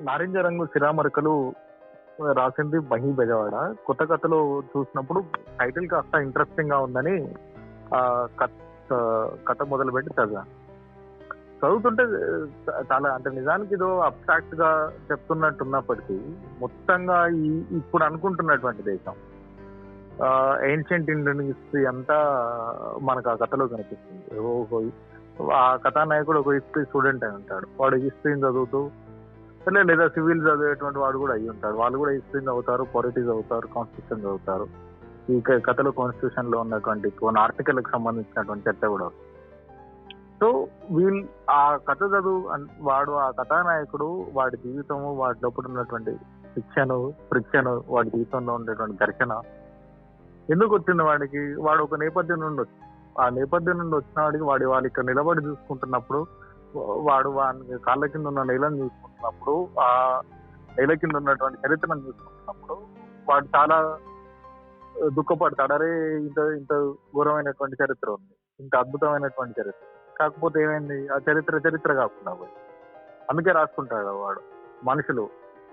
నారింజ రంగు సిరామరకలు రాసింది మహి బెజవాడ. కొత్త కథలో చూసినప్పుడు టైటిల్ కాస్త ఇంట్రెస్టింగ్గా ఉందని ఆ కథ కథ మొదలుపెట్టి చదివాను. చదువుతుంటే చాలా అంటే నిజానికి ఏదో అబ్స్ట్రాక్ట్గా చెప్తున్నట్టున్నప్పటికీ మొత్తంగా ఈ ఇప్పుడు అనుకుంటున్నటువంటి దేశం ఏన్షియంట్ ఇండియన్ హిస్టరీ అంతా మనకు ఆ కథలో కనిపిస్తుంది. ఓ- ఆ కథానాయకుడు ఒక హిస్టరీ స్టూడెంట్ అని ఉంటాడు. వాడు హిస్టరీని చదువుతూ లే- లేదా సివిల్ చదివేటువంటి వాడు కూడా అయ్యి ఉంటాడు. వాళ్ళు కూడా హిస్టరీ చదువుతారు పొలిటిక్స్ చదువుతారు కాన్స్టిట్యూషన్ చదువుతారు. ఈ కథలు కథలో కాన్స్టిట్యూషన్లో ఉన్నటువంటి కొన్ని ఆర్టికల్కి సంబంధించినటువంటి చర్చ కూడా సో వీళ్ళు ఆ కథ చదువు వాడు ఆ కథానాయకుడు వాడి జీవితము వాడి లోపల ఉన్నటువంటి శిక్షను ఫ్రిక్షను వాడి జీవితంలో ఉండేటువంటి ఘర్షణ ఎందుకు వచ్చింది వాడికి? వాడు ఒక నేపథ్యం నుండి వచ్చి ఆ నేపథ్యం నుండి వచ్చిన వాడికి వాడి వాళ్ళు ఇక్కడ నిలబడి చూసుకుంటున్నప్పుడు వాడు వాడిని కాళ్ళ కింద ఉన్న నేలను చూసుకుంటున్నప్పుడు ఆ నేల కింద ఉన్నటువంటి చరిత్రను చూసుకుంటున్నప్పుడు వాడు చాలా దుఃఖపడతాడు. అరే ఇంత ఇంత ఘోరమైనటువంటి చరిత్ర ఉంది. ఇంత అద్భుతమైనటువంటి చరిత్ర కాకపోతే ఏమైంది? ఆ చరిత్ర చరిత్ర కాకుండా పోయి అందుకే రాసుకుంటాడు వాడు. మనుషులు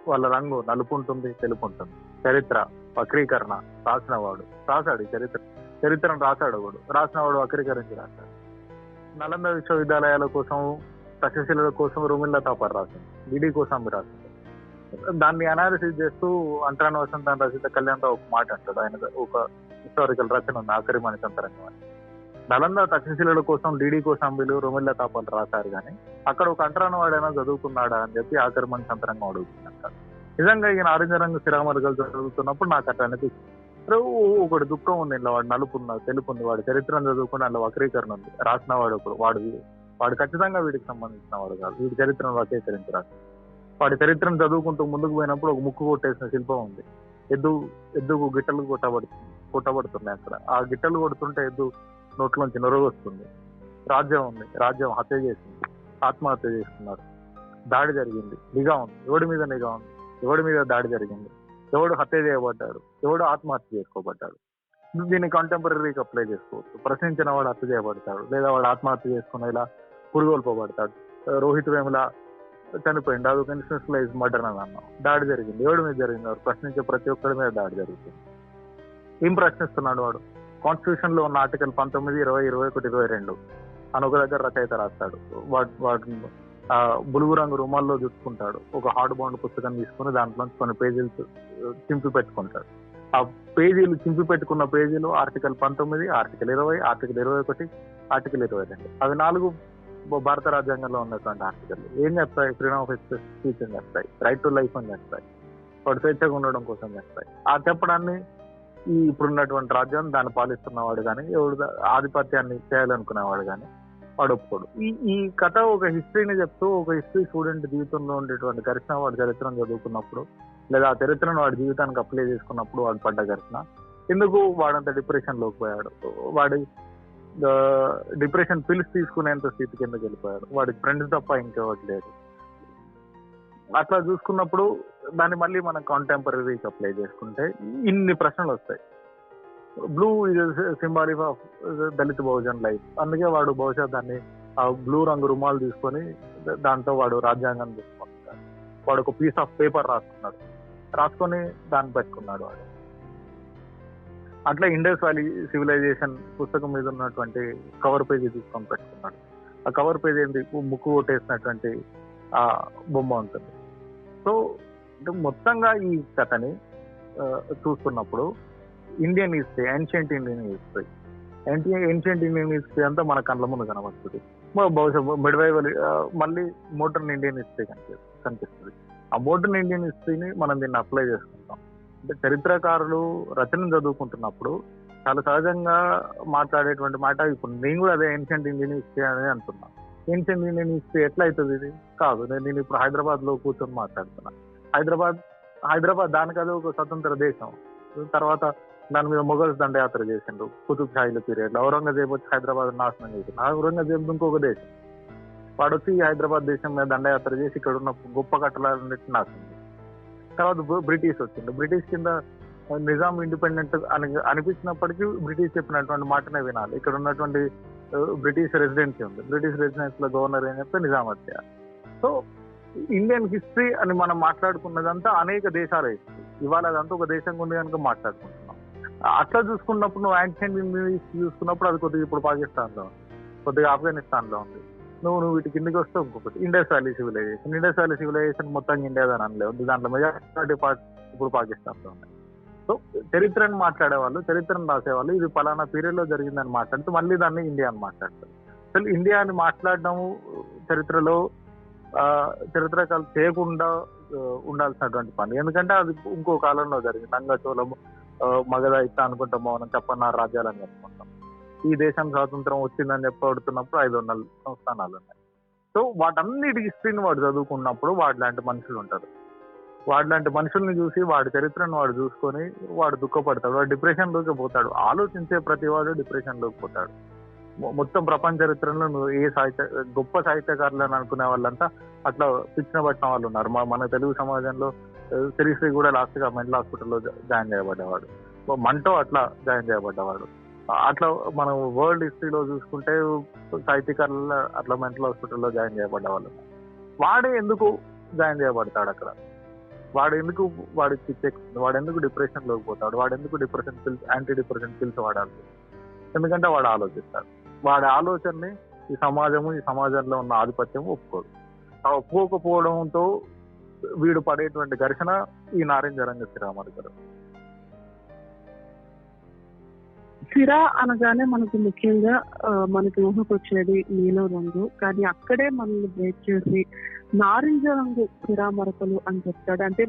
వాళ్ళ రంగు నలుపు ఉంటుంది తెలుపు ఉంటుంది చరిత్ర వక్రీకరణ రాసిన వాడు. రాశాడు ఈ చరిత్ర. చరిత్రను రాశాడు వాడు. రాసిన వాడు వక్రీకరించి రాశాడు. నలంద విశ్వవిద్యాలయాల కోసం తక్షశిల కోసం రూమిల్లా తాపర్ రాసింది. డిడి కోసం రాసింది. దాన్ని అనాలిసిస్ చేస్తూ అంతరాన వసంత రచిత కళ్యాణ్తో ఒక మాట అంటాడు. ఆయన ఒక హిస్టారికల్ రచన ఉంది. ఆఖరి మణికంతరంగం అని నలంద తక్షశిలల కోసం డిడి కోసం వీళ్ళు రొమిల్ల తాపాలు రాశారు కానీ అక్కడ ఒక అంటరాన వాడైనా చదువుకున్నాడా అని చెప్పి ఆఖరి మణికంతరంగం అడుగుతుందంట నిజంగా ఈయన నారింజ రంగు స్థిరామరుగలు చదువుతున్నప్పుడు నాకు అట్లా అనిపిస్తుంది. చరిత్రకు ఒకటి దుఃఖం ఉంది ఇలా వాడు నలుపు ఉన్న తెలుపు ఉంది వాడు చరిత్రను చదువుకుని అందులో వక్రీకరణ ఉంది. రాసిన వాడు ఒకడు వాడు వాడు. ఖచ్చితంగా వీడికి సంబంధించిన వాడు కాదు. వీడి చరిత్రను వక్రీకరించరాదు వాడి చరిత్రను చదువుకుంటూ ముందుకు పోయినప్పుడు ఒక ముక్కు కొట్టేసిన శిల్పం ఉంది. ఎద్దు ఎద్దుకు గిట్టలు కొట్టబడుతుంది కొట్టబడుతున్నాయి అక్కడ. ఆ గిట్టలు కొడుతుంటే ఎద్దు నోట్లోంచి నొరగ వస్తుంది. రాజ్యం ఉంది. రాజ్యం హత్య చేసింది. ఆత్మహత్య చేస్తున్నారు. దాడి జరిగింది. నిఘా ఉంది. ఎవడి మీద నిఘా ఉంది? ఎవడి మీద దాడి జరిగింది? ఎవడు హత్య చేయబడ్డాడు ఎవడు ఆత్మహత్య చేసుకోబడ్డాడు. దీన్ని కంటెంపరీకి అప్లై చేసుకోవచ్చు. ప్రశ్నించిన వాడు హత్య చేయబడతాడు లేదా వాడు ఆత్మహత్య చేసుకునేలా పురుగొల్పబడతాడు. రోహిత్ వేముల చనిపోయింది అది ఒక ఇన్స్టెన్షనలైజ్ మర్డర్ అని అన్నాం. దాడి జరిగింది. ఎవడి మీద జరిగింది? వాడు ప్రశ్నించే ప్రతి ఒక్కరి మీద దాడి జరుగుతుంది ఏం ప్రశ్నిస్తున్నాడు వాడు? కాన్స్టిట్యూషన్లో ఉన్న ఆర్టికల్ పంతొమ్మిది ఇరవై ఇరవై ఒకటి ఇరవై రెండు అని ఒక దగ్గర రచయిత రాస్తాడు. వాడు వాడు ఆ బులుగు రంగు రుమాల్లో చుట్టుకుంటాడు ఒక హార్డ్ బౌండ్ పుస్తకం తీసుకుని దాంట్లో కొన్ని పేజీలు చింపి పెట్టుకుంటాడు. ఆ పేజీలు చింపి పెట్టుకున్న పేజీలు ఆర్టికల్ పంతొమ్మిది ఆర్టికల్ ఇరవై ఆర్టికల్ ఇరవై ఒకటి ఆర్టికల్ ఇరవై రెండు. అవి నాలుగు భారత రాజ్యాంగంలో ఉన్నటువంటి ఆర్టికల్ ఏం చెప్తాయి ఫ్రీడమ్ ఆఫ్ స్పీచ్ అని చెప్తాయి రైట్ టు లైఫ్ అని చెప్తాయి వాడు స్వేచ్ఛగా ఉండడం కోసం చెప్తాయి ఆ చెప్పడాన్ని ఈ ఇప్పుడున్నటువంటి రాజ్యాన్ని దాన్ని పాలిస్తున్నవాడు కానీ ఎవడు ఆధిపత్యాన్ని చేయాలనుకునేవాడు కానీ వాడు ఒప్పుకోడు ఈ ఈ కథ ఒక హిస్టరీని చెప్తూ ఒక హిస్టరీ స్టూడెంట్ జీవితంలో ఉండేటువంటి ఘర్షణ వాడి చరిత్రను చదువుకున్నప్పుడు లేదా ఆ చరిత్రను వాడి జీవితానికి అప్లై చేసుకున్నప్పుడు వాడు పడ్డ ఘర్షణ. ఎందుకు వాడంత డిప్రెషన్లోకి పోయాడు? వాడి డిప్రెషన్ పిల్స్ తీసుకునేంత స్థితి కిందకి వెళ్ళిపోయాడు? వాడి ఫ్రెండ్స్ తప్ప ఇంకెవరు లేదు అట్లా చూసుకున్నప్పుడు దాన్ని మళ్ళీ మనం కాంటెంపరీకి అప్లై చేసుకుంటే ఇన్ని ప్రశ్నలు వస్తాయి. Blue is symbolic of Dalit Bahujan life అందుకే వాడు బహుశా దాన్ని ఆ బ్లూ రంగు రుమాలు తీసుకొని దాంతో వాడు రాజ్యాంగం తీసుకున్నాడు వాడు ఒక పీస్ ఆఫ్ పేపర్ రాసుకున్నాడు. రాసుకొని దాన్ని పెట్టుకున్నాడు వాడు. అట్లా ఇండస్ వ్యాలీ సివిలైజేషన్ పుస్తకం మీద ఉన్నటువంటి కవర్ పేజీ తీసుకొని పెట్టుకున్నాడు. ఆ కవర్ పేజీ ఏంటి ముక్కు కొట్టేసినటువంటి ఆ బొమ్మ ఉంటుంది. సో అంటే మొత్తంగా ఈ కథని చూస్తున్నప్పుడు Indian history ancient Indian history ancient Indian history అంతా మన కళ్ళ ముందు కనబడుతుంది బహుశా మిడ్వైవల్ మళ్ళీ మోడర్న్ ఇండియన్ హిస్టరీ కనిపిస్తుంది కనిపిస్తుంది ఆ మోడర్న్ ఇండియన్ హిస్టరీని మనం దీన్ని అప్లై చేసుకుంటాం అంటే చరిత్రకారులు రచన చదువుకుంటున్నప్పుడు చాలా సహజంగా మాట్లాడేటువంటి మాట ఇప్పుడు నేను కూడా అదే ఏన్షియంట్ ఇండియన్ హిస్టరీ అని అంటున్నా ఏన్షియంట్ ఇండియన్ హిస్టరీ ఎట్లా అవుతుంది ఇది కాదు నేను నేను ఇప్పుడు హైదరాబాద్లో కూర్చొని మాట్లాడుతున్నా హైదరాబాద్ హైదరాబాద్ దానికి అది ఒక స్వతంత్ర దేశం తర్వాత దాని మీద మొఘల్స్ దండయాత్ర చేసిండు కుతుబ్ షాహీల పీరియడ్లో. ఔరంగజేబు వచ్చి హైదరాబాద్ నాశనం చేసిండు. ఔరంగజేబు ఇంకొక దేశం. వాడు వచ్చి హైదరాబాద్ దేశం మీద దండయాత్ర చేసి ఇక్కడ ఉన్న గొప్ప కట్టలన్నిటి నాశనం తర్వాత బ్రిటిష్ వచ్చిండు. బ్రిటిష్ కింద నిజాం ఇండిపెండెంట్ అని అనిపించినప్పటికీ బ్రిటిష్ చెప్పినటువంటి మాటనే వినాలి. ఇక్కడ ఉన్నటువంటి బ్రిటిష్ రెసిడెన్సీ ఉంది. బ్రిటిష్ రెసిడెన్సీ లో గవర్నర్ ఏం చెప్తే నిజాం వచ్చేయాలి సో ఇండియన్ హిస్టరీ అని మనం మాట్లాడుకున్నదంతా అనేక దేశాల హిస్టరీ ఇవాళ అదంతా ఒక దేశంగా ఉంది కనుక మాట్లాడుకుంటాం అట్లా చూసుకున్నప్పుడు నువ్వు యాన్షియంట్ మూవీస్ చూసుకున్నప్పుడు అది కొద్దిగా ఇప్పుడు పాకిస్తాన్లో కొద్దిగా ఆఫ్ఘనిస్తాన్లో ఉంది. నువ్వు నువ్వు వీటి కిందకి వస్తే ఇంకొకటి. Indus valley civilisation Indus valley civilisation మొత్తం ఇండియా అని అనలేదు దాంట్లో మెజారిటీ పార్ట్ ఇప్పుడు పాకిస్తాన్లో ఉంది సో చరిత్రను మాట్లాడే వాళ్ళు చరిత్రను రాసేవాళ్ళు ఇది పలానా పీరియడ్లో జరిగిందని మాట్లాడుతూ మళ్ళీ దాన్ని ఇండియా అని మాట్లాడతారు. అసలు ఇండియా అని మాట్లాడడం చరిత్రలో ఆ, చరిత్రకాలు చేయకుండా ఉండాల్సినటువంటి పని. ఎందుకంటే అది ఇంకో కాలంలో జరిగింది. అంగచోళము మగధ ఇట్లా అనుకుంటాం మనం చెప్పన్న రాజ్యాలని చెప్పుకుంటాం ఈ దేశం స్వాతంత్రం వచ్చిందని చెప్పబడుతున్నప్పుడు ఐదు వందల సంస్థానాలు ఉన్నాయి. సో వాటన్నిటి హిస్టరీని వాడు చదువుకున్నప్పుడు వాడు లాంటి మనుషులు ఉంటారు. వాడు లాంటి మనుషుల్ని చూసి వాడి చరిత్రను వాడు చూసుకొని వాడు దుఃఖపడతాడు వాడు డిప్రెషన్లోకి పోతాడు. ఆలోచించే ప్రతి వాడు డిప్రెషన్లోకి పోతాడు మొత్తం ప్రపంచ చరిత్రలో నువ్వు ఏ సాహిత్య గొప్ప సాహిత్యకారులు అని అనుకునే వాళ్ళంతా అట్లా పిచ్చిన పట్టిన వాళ్ళు ఉన్నారు. మన తెలుగు సమాజంలో శ్రీశ్రీ కూడా లాస్ట్గా మెంటల్ హాస్పిటల్లో జాయిన్ చేయబడ్డవాడు. మంటో అట్లా జాయిన్ చేయబడ్డవాడు. అట్లా మనం వరల్డ్ హిస్టరీలో చూసుకుంటే సాహిత్యకారుల అట్లా మెంటల్ హాస్పిటల్లో జాయిన్ చేయబడ్డవాళ్ళు. వాడే ఎందుకు జాయిన్ చేయబడతాడు అక్కడ? వాడు ఎందుకు వాడికి పిచ్చెక్కుతుంది వాడు ఎందుకు డిప్రెషన్లోకి పోతాడు? వాడు ఎందుకు depression pills anti depression pills వాడాలి? ఎందుకంటే వాడు ఆలోచిస్తాడు. వాడి ఆలోచనని ఈ సమాజము ఈ సమాజంలో ఉన్న ఆధిపత్యం ఒప్పుకోదు. ఆ ఒప్పుకోకపోవడంతో వీడు పడేటువంటి ఘర్షణ ఈ నారింజ రంగ శ్రీరామర్ గారు సిరా అనగానే మనకు ముఖ్యంగా మనకి ఊహకు వచ్చేది నీలం రంగు. కానీ అక్కడే మనల్ని బ్రేక్ చేసి నారింజ రంగు సిరా మరకలు అని చెప్తాడు. అంటే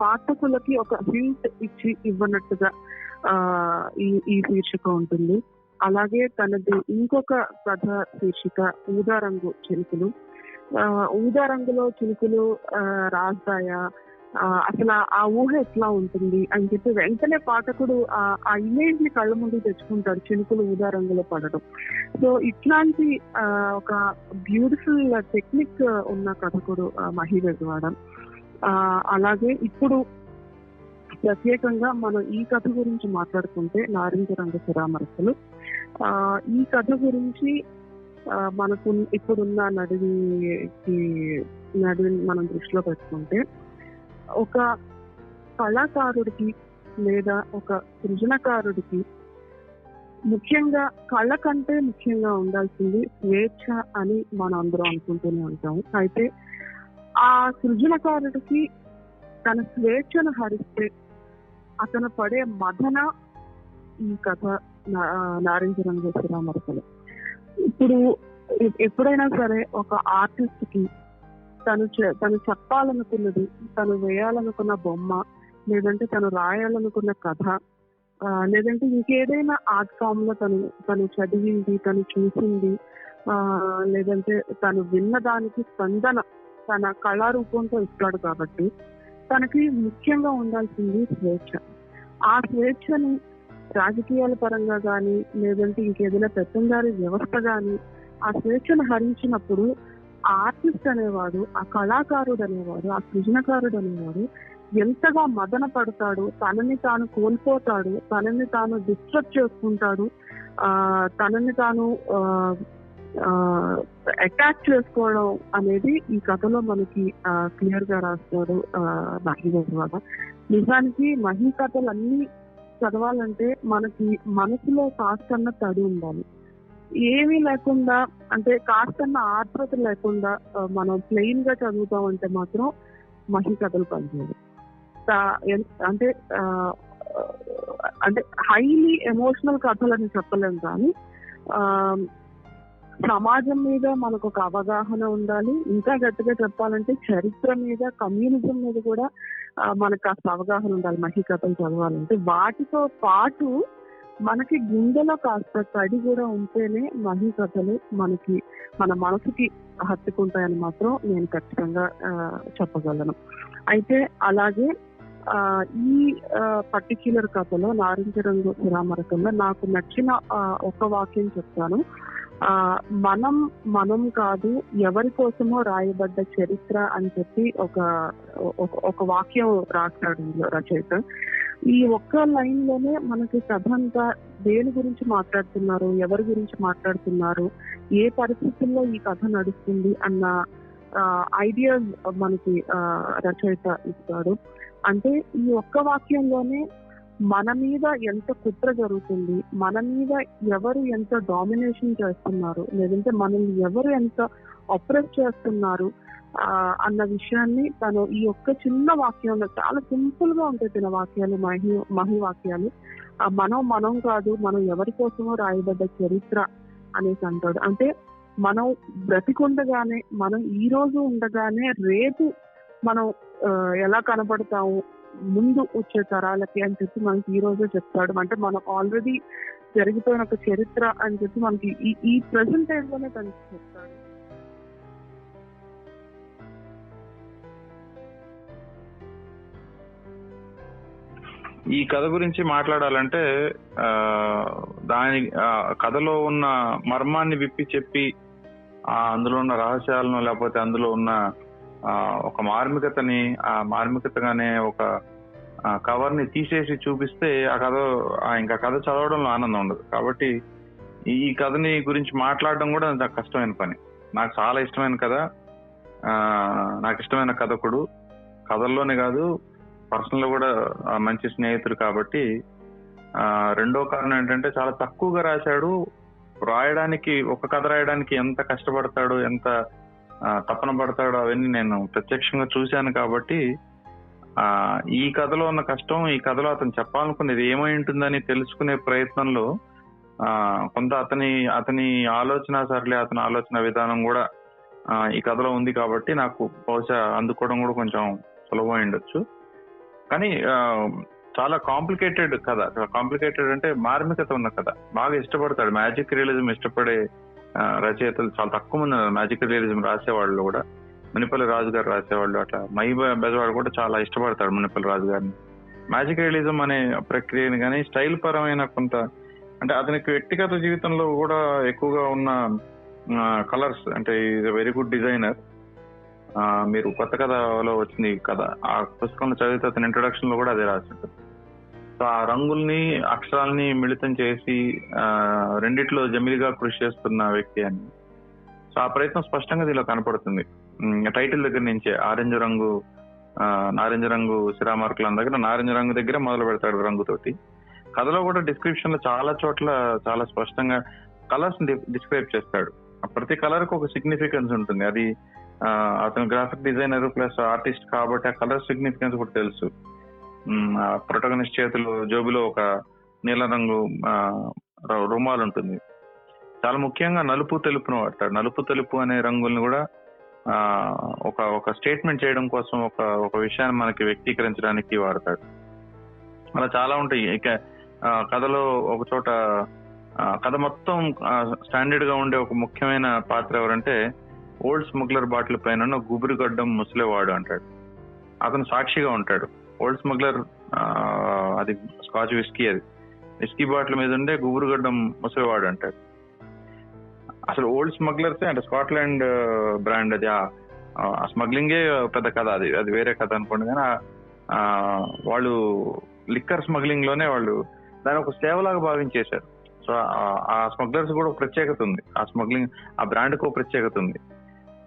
పాఠకులకి ఒక హింట్ ఇచ్చి ఇవ్వనట్టుగా ఆ ఈ ఈ శీర్షిక ఉంటుంది. అలాగే తనది ఇంకొక కథ శీర్షిక ఊదా రంగు చిలుకలు. ఊదా రంగులో చినుకులు రాస్తాయా? ఆ, అసలు ఆ- ఊహ ఎట్లా ఉంటుంది? అని చెప్పి వెంటనే పాఠకుడు ఆ ఇమేజ్ని కళ్ళ ముందు తెచ్చుకుంటాడు చినుకులు ఊదా రంగులో పడడం. సో ఇట్లాంటి ఆ, ఒక బ్యూటిఫుల్ టెక్నిక్ ఉన్న కథకుడు ఆ, మహి ఆ, అలాగే ఇప్పుడు ప్రత్యేకంగా మనం ఈ కథ గురించి మాట్లాడుకుంటే నారింజ రంగ శిరామరసలు ఆ, ఈ కథ గురించి మనకు ఇప్పుడున్న నడికి నడివి మనం దృష్టిలో పెట్టుకుంటే ఒక కళాకారుడికి లేదా ఒక సృజనకారుడికి ముఖ్యంగా కళ కంటే ముఖ్యంగా ఉండాల్సింది స్వేచ్ఛ అని మనం అందరం అనుకుంటూనే ఉంటాం. అయితే ఆ సృజనకారుడికి తన స్వేచ్ఛను హరిస్తే అతను పడే మదన ఈ కథ నారింజ రంగ ఇప్పుడు ఎప్పుడైనా సరే ఒక ఆర్టిస్ట్కి తను చె- తను చెప్పాలనుకున్నది తను వేయాలనుకున్న బొమ్మ లేదంటే తను రాయాలనుకున్న కథ ఆ, లేదంటే ఇంకేదైనా ఆర్ట్ ఫామ్లో తను తను చదివింది తను చూసింది ఆ, లేదంటే తను విన్న దానికి స్పందన తన కళారూపంతో ఇస్తాడు కాబట్టి తనకి ముఖ్యంగా ఉండాల్సింది స్వేచ్ఛ. ఆ స్వేచ్ఛని రాజకీయాల పరంగా కానీ లేదంటే ఇంకేదైనా పెత్తందారి వ్యవస్థ కానీ ఆ స్వేచ్ఛను హరించినప్పుడు ఆర్టిస్ట్ అనేవాడు ఆ కళాకారుడు అనేవాడు ఆ సృజనకారుడు అనేవాడు ఎంతగా మదన పడతాడు తనని తాను కోల్పోతాడు తనని తాను డిస్టర్బ్ చేసుకుంటాడు ఆ తనని తాను అటాక్ చేసుకోవడం అనేది ఈ కథలో మనకి క్లియర్గా రాస్తాడు మహి నిజానికి మహి కథలు అన్ని చదవాలంటే మనకి మనసులో కాస్తన్న తడి ఉండాలి. ఏమీ లేకుండా అంటే కాస్తన్న ఆత్రత లేకుండా మనం ప్లెయిన్గా చదువుతామంటే మాత్రం మహి కథలు పనిచేయదు అంటే అంటే హైలీ ఎమోషనల్ కథలని చెప్పలేము కానీ ఆ, సమాజం మీద మనకు ఒక అవగాహన ఉండాలి. ఇంకా గట్టిగా చెప్పాలంటే చరిత్ర మీద కమ్యూనిజం మీద కూడా మనకు కాస్త అవగాహన ఉండాలి. మహి కథలు చదవాలంటే వాటితో పాటు మనకి గుండెలో కాస్త తడి కూడా ఉంటేనే మహి కథలు మనకి మన మనసుకి హత్తుకుంటాయని మాత్రం నేను ఖచ్చితంగా ఆ, చెప్పగలను. అయితే అలాగే ఆ, ఈ పర్టిక్యులర్ కథలో నారింజ రంగు శ్రీరామరకంలో నాకు నచ్చిన ఆ, ఒక వాక్యం చెప్తాను. ఆ మనం మనం కాదు ఎవరి కోసమో రాయబడ్డ చరిత్ర అని చెప్పి ఒక ఒక- ఒక వాక్యం రాస్తాడు రచయిత. ఈ ఒక్క లైన్లోనే మనకి కథ అంతా దేని గురించి మాట్లాడుతున్నారు ఎవరి గురించి మాట్లాడుతున్నారు ఏ పరిస్థితుల్లో ఈ కథ నడుస్తుంది అన్న ఐడియాస్ మనకి ఆ, రచయిత ఇస్తాడు. అంటే ఈ ఒక్క వాక్యంలోనే మన మీద ఎంత కుట్ర జరుగుతుంది మన మీద ఎవరు ఎంత డామినేషన్ చేస్తున్నారు లేదంటే మనల్ని ఎవరు ఎంత అప్రెస్ చేస్తున్నారు అన్న విషయాన్ని తను ఈ యొక్క చిన్న వాక్యంలో చాలా సింపుల్గా ఉంటాయి తన వాక్యాలు మహి మహి వాక్యాలు. ఆ, మనం మనం కాదు మనం ఎవరి కోసమో రాయబడ్డ చరిత్ర అనేసి అంటాడు. అంటే మనం బ్రతికుండగానే మనం ఈ రోజు ఉండగానే రేపు మనం ఎలా కనబడతాము ముందు వచ్చే తరాలకి అని చెప్పి మనకి ఈ రోజే చెప్తాడు. అంటే మనం ఆల్రెడీ జరిగిపోయిన ఒక చరిత్ర అని చెప్పి మనకి ఈ ఈ ప్రెసెంట్ టైం లోనే తనకి చెప్తాడు. ఈ కథ గురించి మాట్లాడాలంటే ఆ, దాని ఆ, కథలో ఉన్న మర్మాన్ని విప్పి చెప్పి అందులో ఉన్న రహస్యాలను లేకపోతే అందులో ఉన్న ఒక మార్మికతని ఆ మార్మికతగానే ఒక కవర్ని తీసేసి చూపిస్తే ఆ కథ ఆ, ఇంకా కథ చదవడంలో ఆనందం ఉండదు. కాబట్టి ఈ కథని గురించి మాట్లాడడం కూడా నాకు కష్టమైన పని. నాకు చాలా ఇష్టమైన కథ నాకు ఇష్టమైన కథకుడు. కథల్లోనే కాదు పర్సనల్ కూడా మంచి స్నేహితుడు కాబట్టి రెండో కారణం ఏంటంటే చాలా తక్కువగా రాశాడు. రాయడానికి ఒక కథ రాయడానికి ఎంత కష్టపడతాడు ఎంత తపన పడతాడు అవన్నీ నేను ప్రత్యక్షంగా చూశాను కాబట్టి ఆ ఈ కథలో ఉన్న కష్టం ఈ కథలో అతను చెప్పాలనుకున్నది ఏమై ఉంటుందని తెలుసుకునే ప్రయత్నంలో ఆ కొంత అతని అతని ఆలోచన సర్లే అతని ఆలోచన విధానం కూడా ఆ, ఈ కథలో ఉంది కాబట్టి నాకు బహుశా అందుకోవడం కూడా కొంచెం సులభం ఉండొచ్చు. కానీ చాలా కాంప్లికేటెడ్ కథ. కాంప్లికేటెడ్ అంటే మార్మికత ఉన్న కథ. బాగా ఇష్టపడతాడు. మ్యాజిక్ రియలిజం ఇష్టపడే రచయితలు చాలా తక్కువ మంది మ్యాజిక్ రియలిజం రాసేవాళ్ళు కూడా. మునిపల్లి రాజు గారు రాసేవాళ్ళు. అట్లా మై బెజవాడు కూడా చాలా ఇష్టపడతాడు మునిపల్లి రాజు గారిని మ్యాజిక్ రియలిజం అనే ప్రక్రియని కానీ స్టైల్ పరమైన కొంత అంటే అతనికి వ్యక్తిగత జీవితంలో కూడా ఎక్కువగా ఉన్న కలర్స్ అంటే ఈజ్ వెరీ గుడ్ డిజైనర్. మీరు కొత్త కథలో వచ్చింది కథ. ఆ పుస్తకంలో చదివితే అతని ఇంట్రొడక్షన్లో కూడా అదే రాసింటారు. సో ఆ రంగుల్ని అక్షరాల్ని మిళితం చేసి ఆ, రెండిట్లో జమిలిగా కృషి చేస్తున్న వ్యక్తి అని. సో ఆ ప్రయత్నం స్పష్టంగా దీనిలో కనపడుతుంది. టైటిల్ దగ్గర నుంచే ఆరెంజ్ రంగు నారింజ రంగు సిరామార్కుల దగ్గర నారింజ రంగు దగ్గర మొదలు పెడతాడు రంగుతోటి. కథలో కూడా డిస్క్రిప్షన్లో చాలా చోట్ల చాలా స్పష్టంగా కలర్స్ డిస్క్రైబ్ చేస్తాడు. ప్రతి కలర్కు ఒక సిగ్నిఫికెన్స్ ఉంటుంది. అది అతను గ్రాఫిక్ డిజైనర్ ప్లస్ ఆర్టిస్ట్ కాబట్టి ఆ కలర్ సిగ్నిఫికెన్స్ కూడా తెలుసు. ప్రొటగనిస్ట్ చేతులు జోబులో ఒక నీల రంగు రుమాలు ఉంటుంది. చాలా ముఖ్యంగా నలుపు తెలుపును వాడతాడు. నలుపు తెలుపు అనే రంగుల్ని కూడా ఒక ఒక స్టేట్మెంట్ చేయడం కోసం ఒక ఒక విషయాన్ని మనకి వ్యక్తీకరించడానికి వాడతాడు. అలా చాలా ఉంటాయి. ఇక కథలో ఒక చోట కథ మొత్తం స్టాండర్డ్గా ఉండే ఒక ముఖ్యమైన పాత్ర ఎవరంటే ఓల్డ్ స్మగ్లర్ బాటిల్ పైన ఉన్న గుబురుగడ్డం ముసలేవాడు అంటాడు. అతను సాక్షిగా ఉంటాడు. ఓల్డ్ స్మగ్లర్ అది స్కాచ్ విస్కీ అది. విస్కీ బాటిల్ మీద ఉండే గుబురుగడ్డం ముసలివాడు అంటాడు. అసలు ఓల్డ్ స్మగ్లర్స్ అంటే స్కాట్లాండ్ బ్రాండ్ అది. ఆ స్మగ్లింగే పెద్ద కథ అది. అది వేరే కథ అనుకోండి కానీ వాళ్ళు లిక్కర్ స్మగ్లింగ్లోనే వాళ్ళు దాని ఒక సేవలాగా భావించేశారు. సో ఆ- స్మగ్లర్స్ కూడా ఒక ప్రత్యేకత ఉంది. ఆ స్మగ్లింగ్ ఆ బ్రాండ్కి ఒక ప్రత్యేకత ఉంది.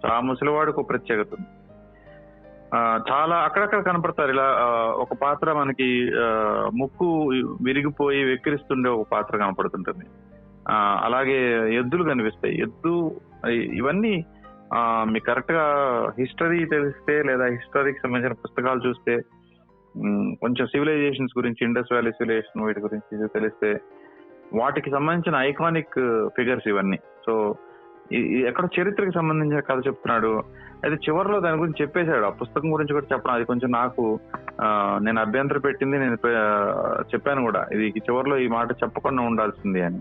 సో ఆ ముసలివాడికి ఒక ప్రత్యేకత ఉంది. చాలా అక్కడక్కడ కనపడతారు. ఇలా ఒక పాత్ర మనకి ముక్కు విరిగిపోయి వెక్కిరిస్తుండే ఒక పాత్ర కనపడుతుంటుంది. అలాగే ఎద్దులు కనిపిస్తాయి. ఎద్దు ఇవన్నీ మీకు కరెక్ట్గా హిస్టరీ తెలిస్తే లేదా హిస్టరీకి సంబంధించిన పుస్తకాలు చూస్తే కొంచెం సివిలైజేషన్స్ గురించి ఇండస్ వ్యాలీ సివిలైజేషన్ వీటి గురించి తెలిస్తే వాటికి సంబంధించిన ఐకానిక్ ఫిగర్స్ ఇవన్నీ. సో ఎక్కడ చరిత్రకి సంబంధించిన కథ చెప్తున్నాడు. అయితే చివరిలో దాని గురించి చెప్పేశాడు. ఆ పుస్తకం గురించి కూడా చెప్పడం అది కొంచెం నాకు నేను అభ్యంతరం పెట్టింది నేను చెప్పాను కూడా. ఇది చివరిలో ఈ మాట చెప్పకుండా ఉండాల్సింది అని.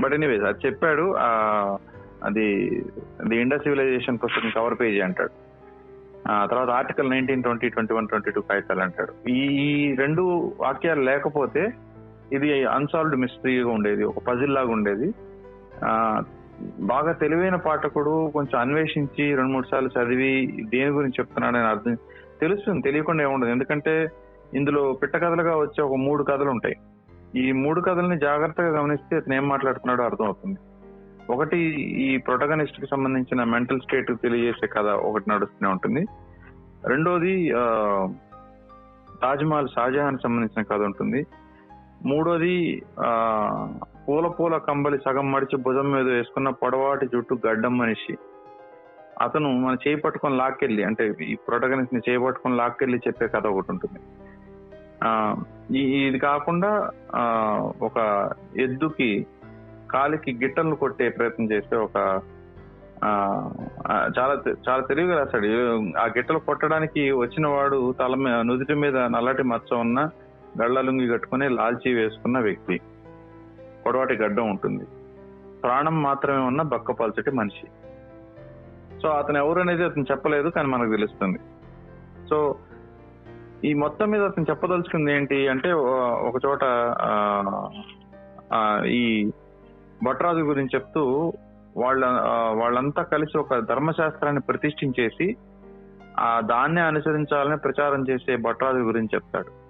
బట్ ఎనీవేస్ అది చెప్పాడు. అది ది ఇండస్ సివిలైజేషన్ పుస్తకం కవర్ పేజీ అంటాడు. తర్వాత article nineteen twenty twenty one twenty two కాగితాలు అంటాడు. ఈ రెండు వాక్యాలు లేకపోతే ఇది అన్సాల్వ్డ్ మిస్టరీగా ఉండేది. ఒక పజిల్ లాగా ఉండేది. బాగా తెలివైన పాఠకుడు కొంచెం అన్వేషించి రెండు మూడు సార్లు చదివి దేని గురించి చెప్తున్నాడని అర్థం తెలుస్తుంది తెలియకుండా ఏముండదు. ఎందుకంటే ఇందులో పిట్ట కథలుగా వచ్చే ఒక మూడు కథలు ఉంటాయి. ఈ మూడు కథల్ని జాగ్రత్తగా గమనిస్తే అతను ఏం మాట్లాడుతున్నాడో అర్థమవుతుంది. ఒకటి ఈ ప్రొటగనిస్ట్కి సంబంధించిన మెంటల్ స్టేట్ తెలియజేసే కథ ఒకటి నడుస్తూనే ఉంటుంది. రెండోది తాజ్మహల్ షాజహాన్ సంబంధించిన కథ ఉంటుంది. మూడోది పూల పూల కంబలి సగం మడిచి భుజం మీద వేసుకున్న పొడవాటి జుట్టు గడ్డం మనిషి. అతను మన చేయి పట్టుకొని లాక్కెళ్ళి అంటే ఈ ప్రొటగనిస్ట్ని చేయి పట్టుకొని లాక్కెళ్ళి చెప్పే కథ ఒకటి ఉంటుంది. ఆ ఇది కాకుండా ఆ ఒక ఎద్దుకి కాలికి గిట్టలు కొట్టే ప్రయత్నం చేస్తే ఒక చాలా చాలా తెలివిగా రాశాడు. ఆ గిట్టలు కొట్టడానికి వచ్చిన వాడు తల మీద నుదుటి మీద నల్లటి మచ్చ ఉన్న గళ్ళ లుంగి కట్టుకుని లాల్చీ వేసుకున్న వ్యక్తి. పొడవాటి గడ్డం ఉంటుంది. ప్రాణం మాత్రమే ఉన్న బక్కపల్చటి మనిషి. సో అతను ఎవరనేది అతను చెప్పలేదు కానీ మనకు తెలుస్తుంది. సో ఈ మొత్తం మీద అతను చెప్పదలుచుకుంది ఏంటి అంటే ఒక చోట ఈ భట్రాజు గురించి చెప్తూ వాళ్ళ వాళ్ళంతా కలిసి ఒక ధర్మశాస్త్రాన్ని ప్రతిష్ఠించేసి ఆ దాన్నే అనుసరించాలని ప్రచారం చేసే భట్రాజు గురించి చెప్తాడు.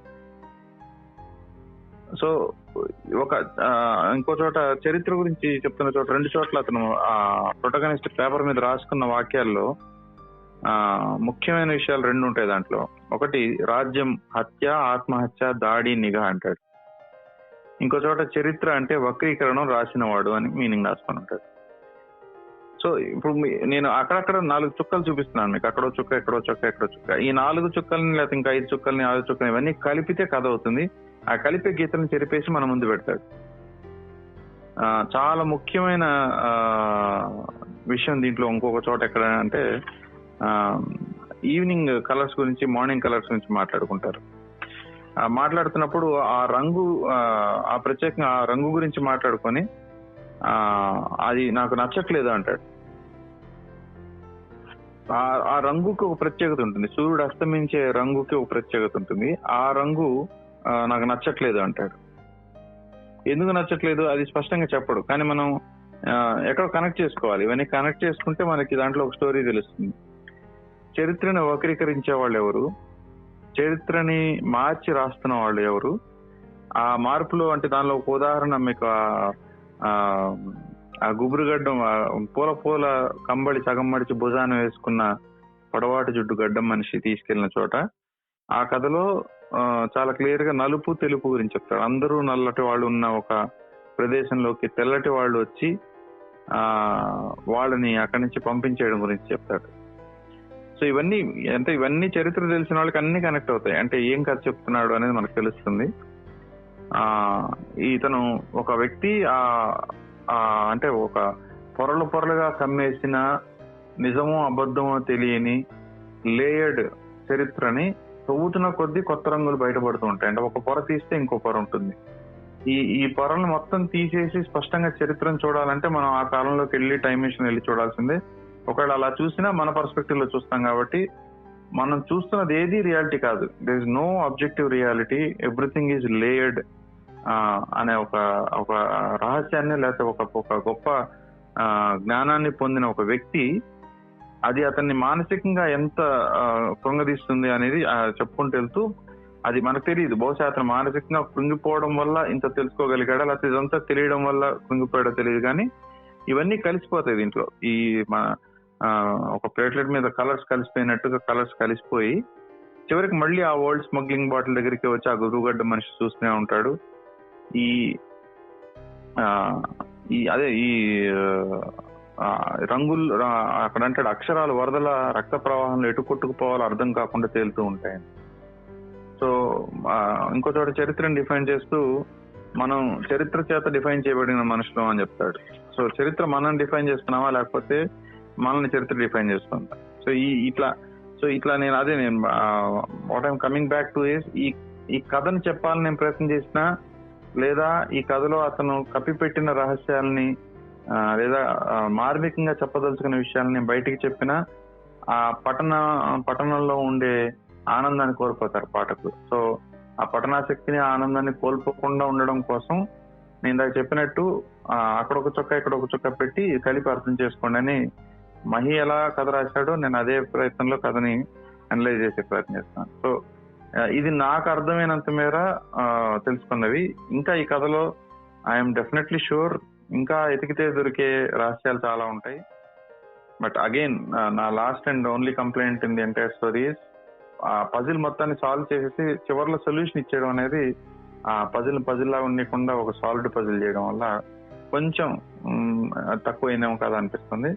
సో ఒక ఇంకో చోట చరిత్ర గురించి చెప్తున్న చోట రెండు చోట్ల అతను ఆ ప్రొటగనిస్ట్ పేపర్ మీద రాసుకున్న వాక్యాల్లో ఆ ముఖ్యమైన విషయాలు రెండు ఉంటాయి దాంట్లో. ఒకటి రాజ్యం హత్య ఆత్మహత్య దాడి నిఘా అంటాడు. ఇంకో చోట చరిత్ర అంటే వక్రీకరణం రాసినవాడు అని మీనింగ్ రాసుకొని ఉంటాడు. సో ఇప్పుడు మీ- నేను అక్కడక్కడ నాలుగు చుక్కలు చూపిస్తున్నాను మీకు. అక్కడో చుక్క ఎక్కడో చుక్క ఎక్కడో చుక్క. ఈ నాలుగు చుక్కల్ని లేకపోతే ఇంకా ఐదు చుక్కల్ని ఆరు చుక్కల్ని ఇవన్నీ కలిపితే కథ అవుతుంది. ఆ కలిపే గీతను చెరిపేసి మన ముందు పెడతాడు. చాలా ముఖ్యమైన విషయం దీంట్లో ఇంకొక చోట ఎక్కడ అంటే ఈవినింగ్ కలర్స్ గురించి మార్నింగ్ కలర్స్ గురించి మాట్లాడుకుంటారు. మాట్లాడుతున్నప్పుడు ఆ రంగు ఆ, ప్రత్యేకంగా ఆ రంగు గురించి మాట్లాడుకొని అది నాకు నచ్చట్లేదు అంటాడు. ఆ- రంగుకి ఒక ప్రత్యేకత ఉంటుంది. సూర్యుడు అస్తమించే రంగుకి ఒక ప్రత్యేకత ఉంటుంది. ఆ రంగు నాకు నచ్చట్లేదు అంటాడు. ఎందుకు నచ్చట్లేదు? అది స్పష్టంగా చెప్పడు. కానీ మనం ఎక్కడో కనెక్ట్ చేసుకోవాలి. ఇవన్నీ కనెక్ట్ చేసుకుంటే మనకి దాంట్లో ఒక స్టోరీ తెలుస్తుంది. చరిత్రను వక్రీకరించే వాళ్ళు ఎవరు? చరిత్రని మార్చి రాస్తున్న వాళ్ళు ఎవరు? ఆ మార్పులో అంటే దానిలో ఒక ఉదాహరణ మీకు ఆ- ఆ- గుబురుగడ్డం పూల పూల కంబడి సగం మడిచి భుజాన వేసుకున్న పొడవాటి జుట్టు గడ్డం మనిషి తీసుకెళ్ళిన చోట ఆ కథలో చాలా క్లియర్గా నలుపు తెలుపు గురించి చెప్తాడు. అందరూ నల్లటి వాళ్ళు ఉన్న ఒక ప్రదేశంలోకి తెల్లటి వాళ్ళు వచ్చి ఆ వాళ్ళని అక్కడి నుంచి పంపించేయడం గురించి చెప్తాడు. సో ఇవన్నీ అంటే ఇవన్నీ చరిత్ర తెలిసిన వాళ్ళకి అన్ని కనెక్ట్ అవుతాయి. అంటే ఏం కథ చెప్తున్నాడు అనేది మనకు తెలుస్తుంది. ఆ ఇతను ఒక వ్యక్తి ఆ అంటే ఒక పొరలు పొరలుగా కమ్మేసిన నిజమో అబద్ధమో తెలియని లేయర్డ్ చరిత్రని తవ్వుతున్న కొద్దీ కొత్త రంగులు బయటపడుతూ ఉంటాయి. అంటే ఒక పొర తీస్తే ఇంకో పొర ఉంటుంది. ఈ ఈ పొరలను మొత్తం తీసేసి స్పష్టంగా చరిత్రను చూడాలంటే మనం ఆ కాలంలోకి వెళ్ళి టైం మిషన్ వెళ్ళి చూడాల్సిందే. ఒకవేళ అలా చూసినా మన పర్స్పెక్టివ్లో చూస్తాం కాబట్టి మనం చూస్తున్నది ఏది రియాలిటీ కాదు. There is no objective reality everything is layered అనే ఒక ఒక రహస్యాన్ని లేకపోతే ఒక ఒక గొప్ప జ్ఞానాన్ని పొందిన ఒక వ్యక్తి అది అతన్ని మానసికంగా ఎంత కృంగదీస్తుంది అనేది చెప్పుకుంటూ వెళ్తూ అది మనకు తెలియదు. బహుశా అతను మానసికంగా కృంగిపోవడం వల్ల ఇంత తెలుసుకోగలిగాడా లేకపోతే ఇదంతా తెలియడం వల్ల కృంగిపోయాడో తెలియదు. కానీ ఇవన్నీ కలిసిపోతాయి దీంట్లో. ఈ మన ఒక ప్లేట్లెట్ మీద కలర్స్ కలిసిపోయినట్టుగా కలర్స్ కలిసిపోయి చివరికి మళ్ళీ ఆ వరల్డ్ స్మగ్లింగ్ బాటిల్ దగ్గరికి వచ్చి ఆ గురువుగడ్డ మనిషి చూస్తూనే ఉంటాడు. ఈ ఈ అదే ఈ రంగులు అక్కడ అంటాడు అక్షరాలు వరదల రక్త ప్రవాహంలో ఎటు కొట్టుకుపోవాలో అర్థం కాకుండా తేలుతూ ఉంటాయి. సో ఇంకో చోట చరిత్రను డిఫైన్ చేస్తూ మనం చరిత్ర చేత డిఫైన్ చేయబడిన మనుషులు అని చెప్తాడు. సో చరిత్ర మనం డిఫైన్ చేస్తున్నామా లేకపోతే మనల్ని చరిత్ర డిఫైన్ చేస్తుందా సో ఈ ఇట్లా సో ఇట్లా నేను అదే నేను what I'm coming back to is ఈ ఈ కథను చెప్పాలని నేను ప్రయత్నం చేసినా లేదా ఈ కథలో అతను కప్పిపెట్టిన రహస్యాల్ని లేదా మార్మికంగా చెప్పదలుచుకున్న విషయాలని బయటికి చెప్పినా ఆ పట్టణ పట్టణంలో ఉండే ఆనందాన్ని కోల్పోతారు పాఠకులు. సో ఆ పఠనాశక్తిని ఆనందాన్ని కోల్పోకుండా ఉండడం కోసం నేను ఇందాక చెప్పినట్టు అక్కడ ఒక చుక్క ఇక్కడ ఒక చుక్క పెట్టి కలిపి అర్థం చేసుకోండి అని మహి ఎలా కథ రాశాడో నేను అదే ప్రయత్నంలో కథని అనలైజ్ చేసే ప్రయత్నం చేస్తాను. సో ఇది నాకు అర్థమైనంత మేర తెలుసుకున్నవి. ఇంకా ఈ కథలో ఐఎమ్ డెఫినెట్లీ షూర్ ఇంకా ఎతికితే దొరికే రహస్యాలు చాలా ఉంటాయి. బట్ అగైన్ నా last and only complaint in the entire stories ఆ పజిల్ మొత్తాన్ని సాల్వ్ చేసేసి చివరిలో సొల్యూషన్ ఇచ్చేయడం అనేది ఆ పజిల్ పజిల్ లాగా ఉండకుండా ఒక సాల్వ్డ్ పజిల్ చేయడం వల్ల కొంచెం తక్కువ తక్కువైందేమో కదా అనిపిస్తుంది.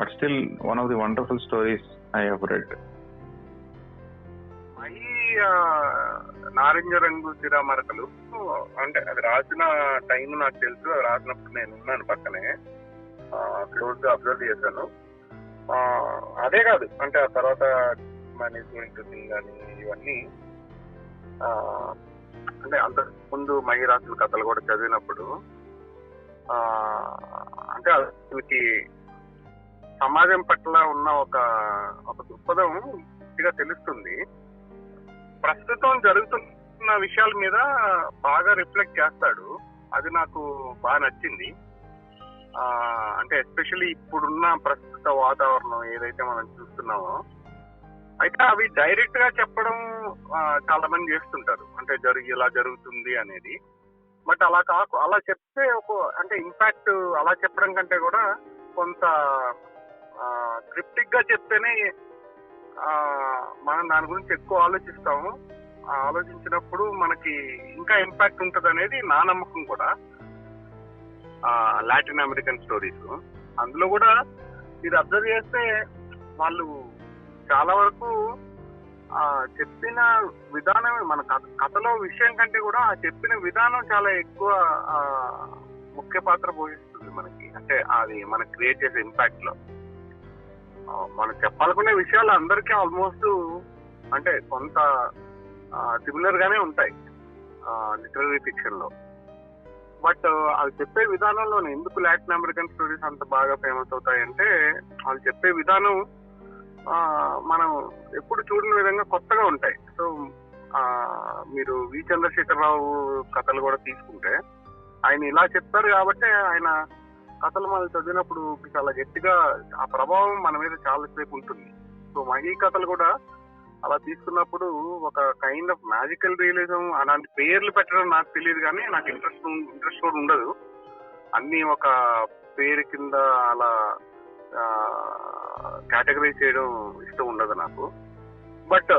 But still one of the wonderful stories I have read నారింజ రంగు చిరామరకలు. అంటే అది రాసిన టైం నాకు తెలుసు అది రాసినప్పుడు నేను ఉన్నాను పక్కనే. క్లోజ్గా అబ్జర్వ్ చేశాను. అదే కాదు అంటే ఆ తర్వాత మేనేజ్మెంట్ థింగ్ కానీ ఇవన్నీ అంటే అంత ముందు మహిరాజుల కథలు కూడా చదివినప్పుడు అంటే అతనికి సమాజం పట్ల ఉన్న ఒక ఒక దృక్పథం పూర్తిగా తెలుస్తుంది. ప్రస్తుతం జరుగుతున్న విషయాల మీద బాగా రిఫ్లెక్ట్ చేస్తాడు. అది నాకు బాగా నచ్చింది. అంటే ఎస్పెషల్లీ ఇప్పుడున్న ప్రస్తుత వాతావరణం ఏదైతే మనం చూస్తున్నామో. అయితే అవి డైరెక్ట్గా చెప్పడం చాలా మంది చేస్తుంటారు. అంటే జరిగి ఇలా జరుగుతుంది అనేది. బట్ అలా కాకు అలా చెప్తే ఒక అంటే ఇంపాక్ట్ అలా చెప్పడం కంటే కూడా కొంత క్రిప్టిక్గా చెప్తేనే మనం దాని గురించి ఎక్కువ ఆలోచిస్తాము. ఆలోచించినప్పుడు మనకి ఇంకా ఇంపాక్ట్ ఉంటుంది అనేది నా నమ్మకం కూడా. లాటిన్ అమెరికన్ స్టోరీస్ అందులో కూడా ఇది అబ్జర్వ్ చేస్తే వాళ్ళు చాలా వరకు ఆ చెప్పిన విధానం మన కథ- కథలో విషయం కంటే కూడా ఆ చెప్పిన విధానం చాలా ఎక్కువ ముఖ్య పాత్ర పోషిస్తుంది మనకి. అంటే అది మనకి క్రియేట్ చేసే ఇంపాక్ట్లో. మనం చెప్పాలనుకునే విషయాలు అందరికీ ఆల్మోస్ట్ అంటే కొంత సిమిలర్ గానే ఉంటాయి లిటరీ ఫిక్షన్లో. బట్ వాళ్ళు చెప్పే విధానంలో ఎందుకు లాటిన్ అమెరికన్ స్టోరీస్ అంత బాగా ఫేమస్ అవుతాయంటే వాళ్ళు చెప్పే విధానం మనం ఎప్పుడు చూడని విధంగా కొత్తగా ఉంటాయి. సో మీరు వి చంద్రశేఖరరావు కథలు కూడా తీసుకుంటే ఆయన ఇలా చెప్తారు కాబట్టి ఆయన కథలు మనం చదివినప్పుడు చాలా గట్టిగా ఆ ప్రభావం మన మీద చాలా సేపు ఉంటుంది. సో మహీ కథలు కూడా అలా తీసుకున్నప్పుడు ఒక కైండ్ ఆఫ్ మ్యాజికల్ రియలిజం అలాంటి పేర్లు పెట్టడం నాకు తెలియదు కానీ నాకు ఇంట్రెస్ట్ ఇంట్రెస్ట్ కూడా ఉండదు. అన్ని ఒక పేరు కింద అలా కేటగరైజ్ చేయడం ఇష్టం ఉండదు నాకు. బట్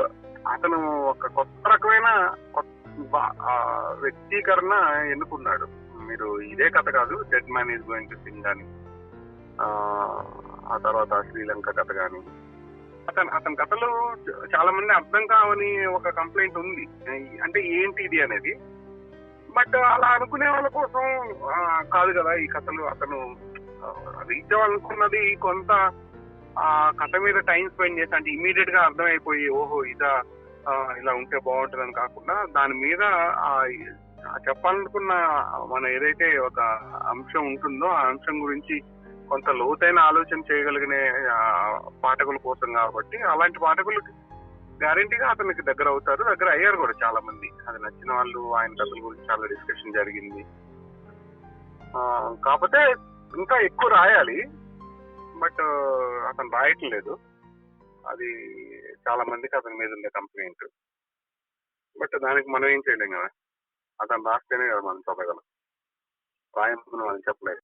అతను ఒక కొత్త రకమైన కొత్త వ్యక్తీకరణ ఎన్నుకున్నాడు. మీరు ఇదే కథ కాదు dead man is going to sing కానీ ఆ, తర్వాత శ్రీలంక కథ కానీ అతను అతని కథలు చాలా మంది అర్థం కావని ఒక కంప్లైంట్ ఉంది. అంటే ఏంటి ఇది అనేది? బట్ అలా అనుకునే వాళ్ళ కోసం కాదు కదా ఈ కథలు. అతను రీచ్ అవ్వాలనుకున్నది కొంత ఆ కథ మీద టైం స్పెండ్ చేసి అంటే ఇమీడియట్గా అర్థమైపోయి ఓహో ఇదా ఇలా ఉంటే బాగుంటుందని కాకుండా దాని మీద ఆ చెప్పాలనుకున్న మన ఏదైతే ఒక అంశం ఉంటుందో ఆ అంశం గురించి కొంత లోతైన ఆలోచన చేయగలిగిన పాఠకుల కోసం కాబట్టి అలాంటి పాఠకులకి గ్యారంటీగా అతనికి దగ్గర అవుతారు దగ్గర అయ్యారు కూడా చాలా మంది అది నచ్చిన వాళ్ళు ఆయన కథల గురించి చాలా డిస్కషన్ జరిగింది. కాకపోతే ఇంకా ఎక్కువ రాయాలి బట్ అతను రాయట్లేదు. అది చాలా మందికి అతని మీద ఉండే కంప్లైంట్ బట్ దానికి మనం ఏం చేయలేం కదా. అతను రాస్తేనే కదా మనం చదవగలం రాయమని మనం చెప్పలేదు.